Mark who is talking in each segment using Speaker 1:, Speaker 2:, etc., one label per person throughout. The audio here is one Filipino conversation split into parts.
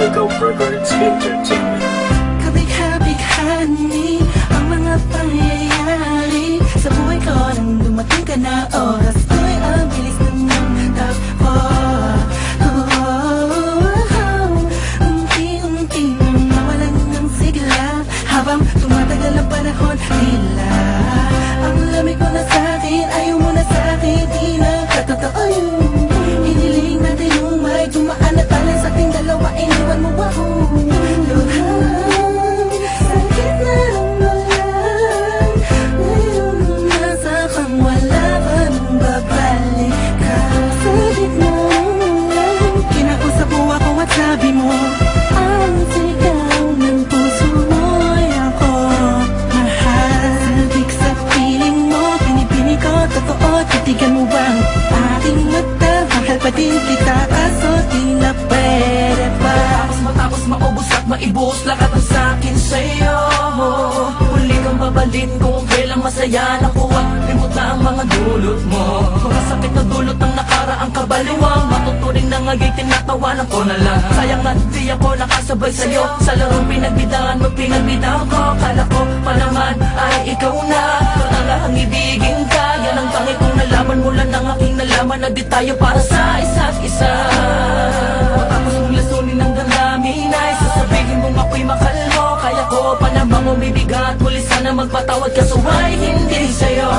Speaker 1: Sugar Records Entertainment. Kabig-habighani Ang mga pangyayari. Sa buhay ko nang dumating ka na Oras. Ang bilis ng muntap ko Unti-unti nang nawalan ng sigla. Habang tumatagal ang panahon Tila din kita Kaso di na pwede pa.
Speaker 2: Tapos matapos maubos at maibos Lahat ng sakin sa'yo. Huli kang babalik kung kailang masaya Nakuha, limot na ang mga dulot mo. Mga sakit na dulot ng nakaraang kabaliwang Matuturing na ngagay tinatawanan ko na lang. Sayang na di ako nakasabay sa'yo. Sa larong pinagbidahan mo Kala ko tayo para sa isa't isa. Matapos mong lasunin ng damdamin ay Sasabihin mong ako'y mahal mo Kaya ko pa namang umibigat Muli sana magpatawad ka ay hindi sa'yo.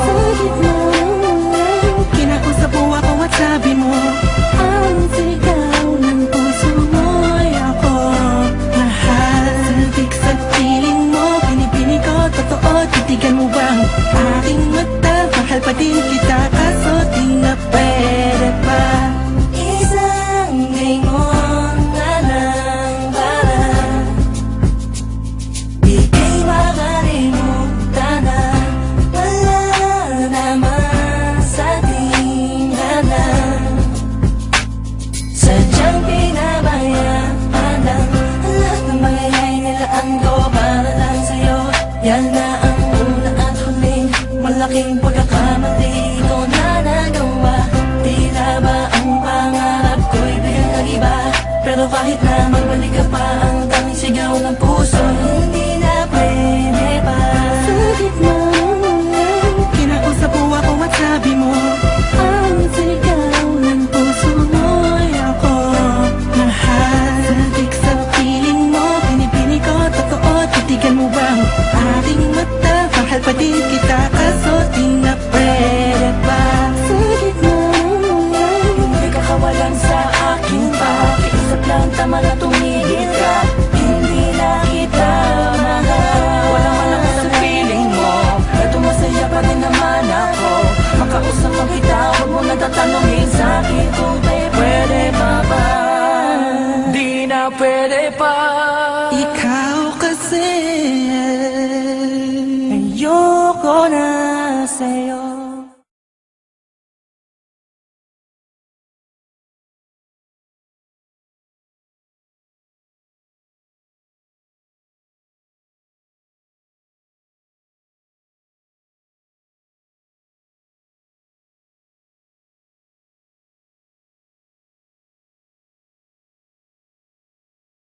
Speaker 1: Sa gitna ng Kinausap mo ako sabi mo Ang sigaw ng puso mo'y ako Mahal. Sabik sa piling mo Pinipini ko mo Mahal pa din kita Malaking pagkakamali. Ko na nagawa. Tila ba ang pangarap ko'y biglang nag-iba Pero kahit na magbalik ka pa Ang tanging sigaw ng puso
Speaker 2: tama na tumigil ka Hindi na kita mahal. Walang malang sa feeling mo Ito masaya pa din naman ako. Makausap mo kita Huwag mo na tatanungin sa akin Kung pwede pa ba? Di na pwede pa